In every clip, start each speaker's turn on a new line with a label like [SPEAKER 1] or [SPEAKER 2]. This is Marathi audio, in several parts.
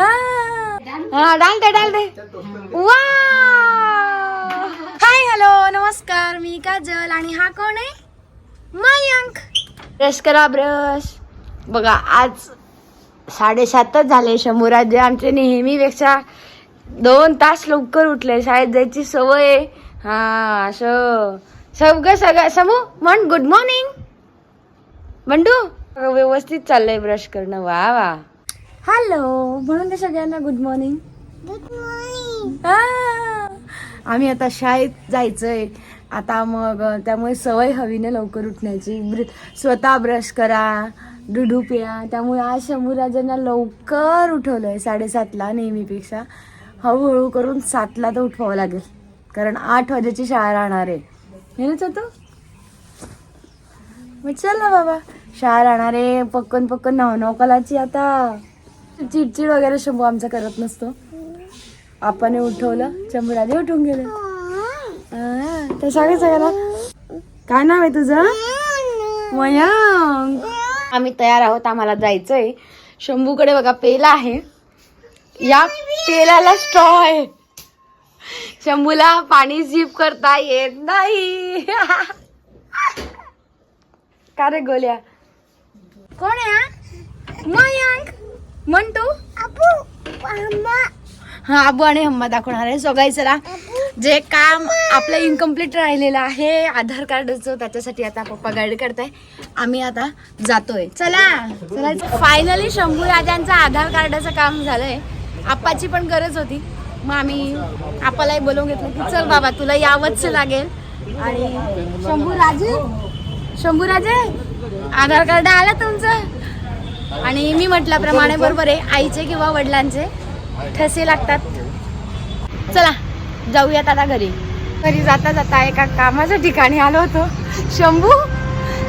[SPEAKER 1] हा डाल दे डाल दे वा हाय हॅलो नमस्कार मी काजल आणि हा कोण आहे मयंक ब्रश करा ब्रश बघा आज साडेसातच झाले शंभूराजे आमचे नेहमीपेक्षा दोन तास लवकर उठले शाळेत जायची सवय हा असं सगळं सगळं समू म्हण गुड मॉर्निंग बंडू व्यवस्थित चाललंय ब्रश करणं वा वा हॅलो म्हणून ते सगळ्यांना गुड मॉर्निंग गुड मॉर्निंग आम्ही आता शाळेत जायचंय. आता मग त्यामुळे सवय हवी ना लवकर उठण्याची. ब्र स्वतः ब्रश करा दुधू पिया. त्यामुळे आज शंभूराजांना लवकर उठवलंय साडेसातला नेहमीपेक्षा. हळूहळू करून सातला तर उठवावं लागेल. कारण आठ वाजेची शाळा राहणार आहे. हे ना तो मग चल ना बाबा. शाळा राहणार आहे. पक्कन पक्कन नाव नाव कलाची आता. चिडचिड वगैरे शंभू आमचा करत नसतो. आपण उठवलं शंभूराजे उठून गेले. हा, तर सांगा सगळ्याला काय नाव आहे तुझं? मयांक. आम्ही तयार आहोत आम्हाला जायचंय. शंभूकडे बघा पेला आहे. या पेलाला स्ट्रॉ आहे. शंभूला पाणी झिप करता येत नाही. का रे गोल्या? कोण आहे मयांक म्हणतो हा अबू आणि हम्मा दाखवणार आहे. सो गाई चला. जे काम आपलं इनकम्प्लीट राहिलेलं आहे आधार कार्डचं त्याच्यासाठी आता पप्पा गाईड करताय. आम्ही आता जातोय. चला. चला फायनली शंभू राजांचं आधार कार्डाचं काम झालंय. आप्पाची पण गरज होती. मग आम्ही आप्पालाही बोलवून घेतलं की चल बाबा तुला यावंच लागेल. आणि शंभू राजे? शंभू राजे? आधार कार्ड आलं तुमचं? आणि मी म्हटल्याप्रमाणे बरोबर आहे आईचे किंवा वडिलांचे ठसे लागतात. चला जाऊयात आता घरी. घरी जाता जाता एका कामाच्या ठिकाणी आलो होतो. शंभू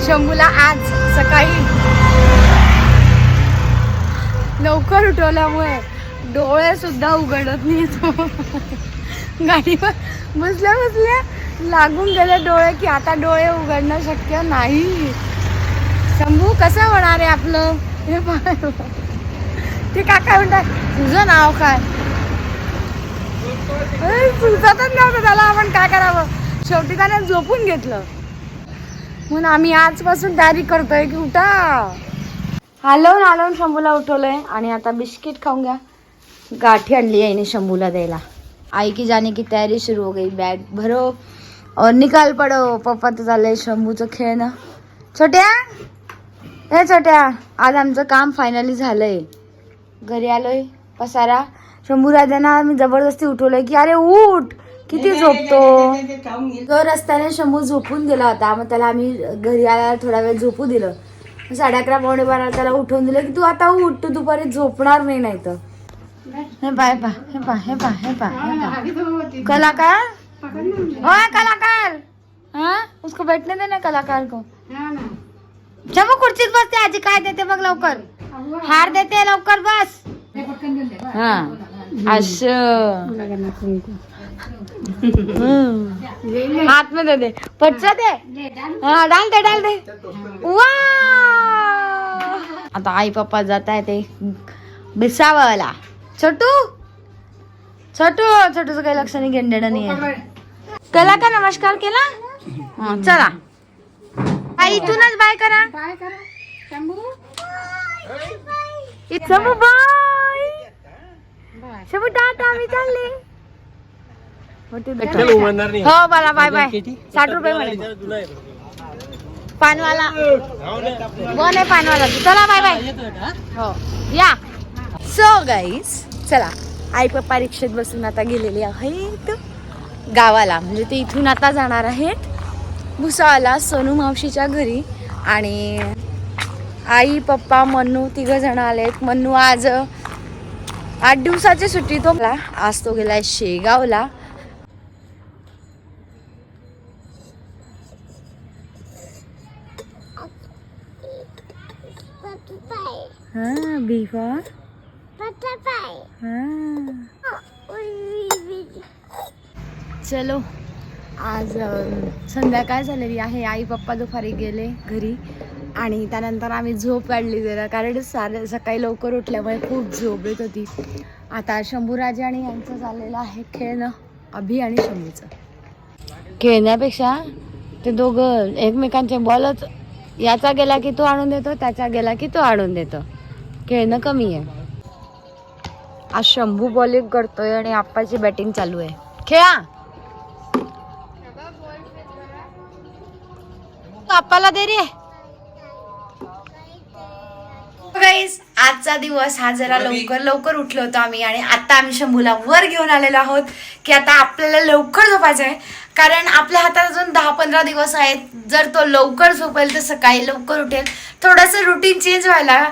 [SPEAKER 1] शंभूला आज सकाळी लवकर उठवल्यामुळे डोळे सुद्धा उघडत नाही तो गाडीवर बसल्या बसल्या लागून गेले डोळे की आता डोळे उघडणं शक्य नाही. शंभू कसं होणार आहे आपलं? हे पाय. ते काका म्हणतात तुझं नाव काय? अरे, सुचतच नव्हतं त्याला आपण काय करावं. शेवटी त्याने झोपून घेतलं. म्हणून आम्ही आजपासून तयारी करतोय की उठा. हलवून हलवून शंभूला उठवलंय. आणि आता बिस्किट खाऊन घ्या. गाठी आणली आहे शंभूला द्यायला. आई की जाने की तयारी सुरू हो गई. बॅग भरो. और निकाल पडो. पप्पा तर चाललंय शंभूचं खेळणं. छोट्या! हे छोट्या आज आमचं काम फायनली झालंय. घरी आलोय पसारा. शंभू राजांना आम्ही जबरदस्ती उठवलंय की अरे उठ किती झोपतो? तो रस्त्याने शंभू झोपून गेला होता. मग त्याला आम्ही घरी आल्यावर थोडा वेळ झोपू दिलं. साडे अकरा पावणे बारा त्याला उठवून दिलं की तू आता उठ तू दुपारी झोपणार नाही नाही तर हे हे पा हे पा हे पा हे पा पा कलाकार ओए कलाकार. हाँ? उसको बैठने देना कलाकार को. शंभू खुर्चीत बसते आजी काय देते बघ लवकर. हार देते लवकर बस. हा. असं हम्म. में दे. पटचा दे. हा डाल दे डाल दे. वा आता आई पप्पा जात आहे ते बिसावाला छोटू? छोटू छोटूचं काही लक्ष नाही घेणं नाही आहे. केला का नमस्कार केला? चला. आई इथूनच बाय करा. शंभू? बाय. शंभू टाटा आम्ही चालले. हो मला बाय बाय. साठ रुपये म्हणे पानवाला. आहे पानवाला चला बाय बाय. हो या. सो गाईस चला. आई पप्पा रिक्षेत बसून आता गेलेले आहेत. गावाला म्हणजे ते इथून आता जाणार आहेत. भुसावाला सोनू मावशीच्या घरी आणि आई पप्पा मन्नू तिघ जण आलेत. मन्नू आज आठ दिवसाची सुट्टी तो मला. आज तो गेलाय शेगावला. हा बी फॉर चलो. आज संध्याकाळ झालेली आहे. आई पप्पा दुपारी गेले घरी आणि त्यानंतर आम्ही झोप काढली जरा कारण सारे सकाळी लवकर उठल्यामुळे खूप झोप येत होती. आता शंभूराजे आणि यांचं चाललेलं आहे खेळणं अभि आणि शंभूचं. खेळण्यापेक्षा ते दोघं एकमेकांचे बॉलच याचा गेला की तो आणून देतो त्याचा गेला की तो आणून देतो. खेळणं कमी आहे. आज शंभू बॉलिंग करतोय आणि आप्पाची बॅटिंग चालू आहे. खेळा! आप्पाला दे रे. आजचा दिवस हा जरा लवकर लवकर उठलो होतो आम्ही आणि आता आम्ही शंभूला वर घेऊन आलेलो आहोत की आता आपल्याला लवकर झोपायचं आहे. कारण आपल्या हातात अजून दहा पंधरा दिवस आहेत. जर तो लवकर झोपेल तर सकाळी लवकर उठेल. थोडंसं रुटीन चेंज व्हायला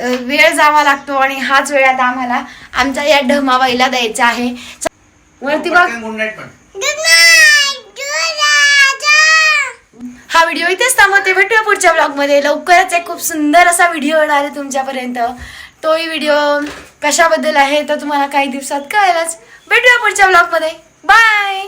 [SPEAKER 1] वेळ जावा लागतो आणि हाच वेळ आता आम्हाला आमच्या या ढमाबाईला द्यायचा आहे. वरती बघ.
[SPEAKER 2] गुड नाईट पण.
[SPEAKER 1] हा व्हिडिओ इथेच थांबवते. भेटूया पुढच्या ब्लॉगमध्ये लवकरच एक खूप सुंदर असा व्हिडिओ येणार आहे तुमच्यापर्यंत. तोही व्हिडिओ कशाबद्दल आहे तर तुम्हाला काही दिवसात कळेलच. भेटूया पुढच्या ब्लॉगमध्ये बाय